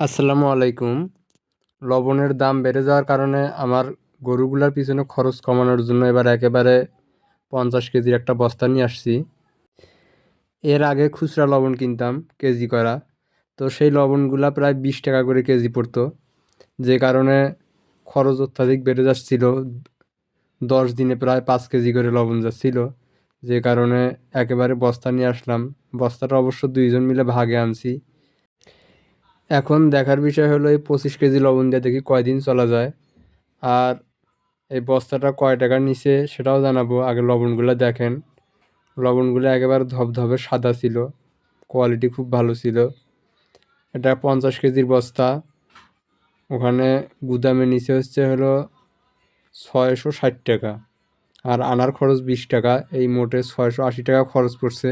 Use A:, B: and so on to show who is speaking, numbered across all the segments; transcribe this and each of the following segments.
A: আসসালামু আলাইকুম। লবণের দাম বেড়ে যাওয়ার কারণে আমার গরুগুলার পিছনে খরচ কমানোর জন্য এবার একেবারে পঞ্চাশ কেজির একটা বস্তা নিয়ে আসছি। এর আগে খুচরা লবণ কিনতাম, কেজি করা। তো সেই লবণগুলা প্রায় বিশ টাকা করে কেজি পড়তো। যে কারণে খরচ অত্যাধিক বেড়ে যাচ্ছিল। দশ দিনে প্রায় পাঁচ কেজি করে লবণ যাচ্ছিল। যে কারণে একেবারে বস্তা নিয়ে আসলাম। বস্তাটা অবশ্য দুইজন মিলে ভাগে আনছি। এখন দেখার বিষয় হলো এই পঁচিশ কেজি লবণ দিয়ে দেখি কয়দিন চলা যায়। আর এই বস্তাটা কয় টাকার নিচে সেটাও জানাব, আগে লবণগুলো দেখেন। লবণগুলো একেবারে ধবধবে সাদা ছিল কোয়ালিটি খুব ভালো ছিল। এটা পঞ্চাশ কেজির বস্তা, ওখানে গুদামে নিচে হচ্ছে হলো ছয়শো ষাট টাকা। আর আনার খরচ বিশ টাকা, এই মোটে ছয়শো আশি টাকা খরচ পড়ছে।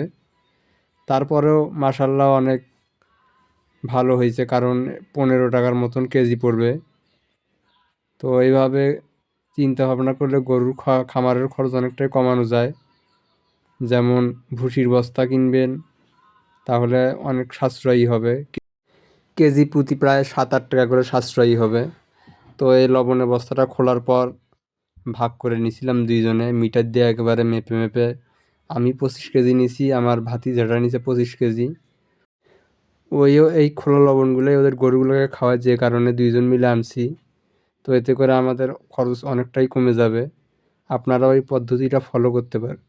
A: তারপরেও মাসাল্লাহ অনেক ভালো হয়েছে, কারণ পনেরো টাকার মতন কেজি পড়বে। তো এইভাবে চিন্তা ভাবনা করলে গরুর খামারের খরচ অনেকটাই কমানো যায়। যেমন ভুসির বস্তা কিনবেন, তাহলে অনেক সাশ্রয়ী হবে। কেজি প্রতি প্রায় সাত আট টাকা করে সাশ্রয়ী হবে। তো এই লবণের বস্তাটা খোলার পর ভাগ করে নিছিলাম দুইজনে, মিটার দিয়ে একেবারে মেপে মেপে। আমি পঁচিশ কেজি নিছি আমার ভাতি যেটা নিছে পঁচিশ কেজি। ওইও এই খোলা লবণগুলোই ওদের গরুগুলোকে খাওয়ায় যে কারণে দুইজন মিলে আনছি। তো এতে করে আমাদের খরচ অনেকটাই কমে যাবে। আপনারা ওই পদ্ধতিটা ফলো করতে পারেন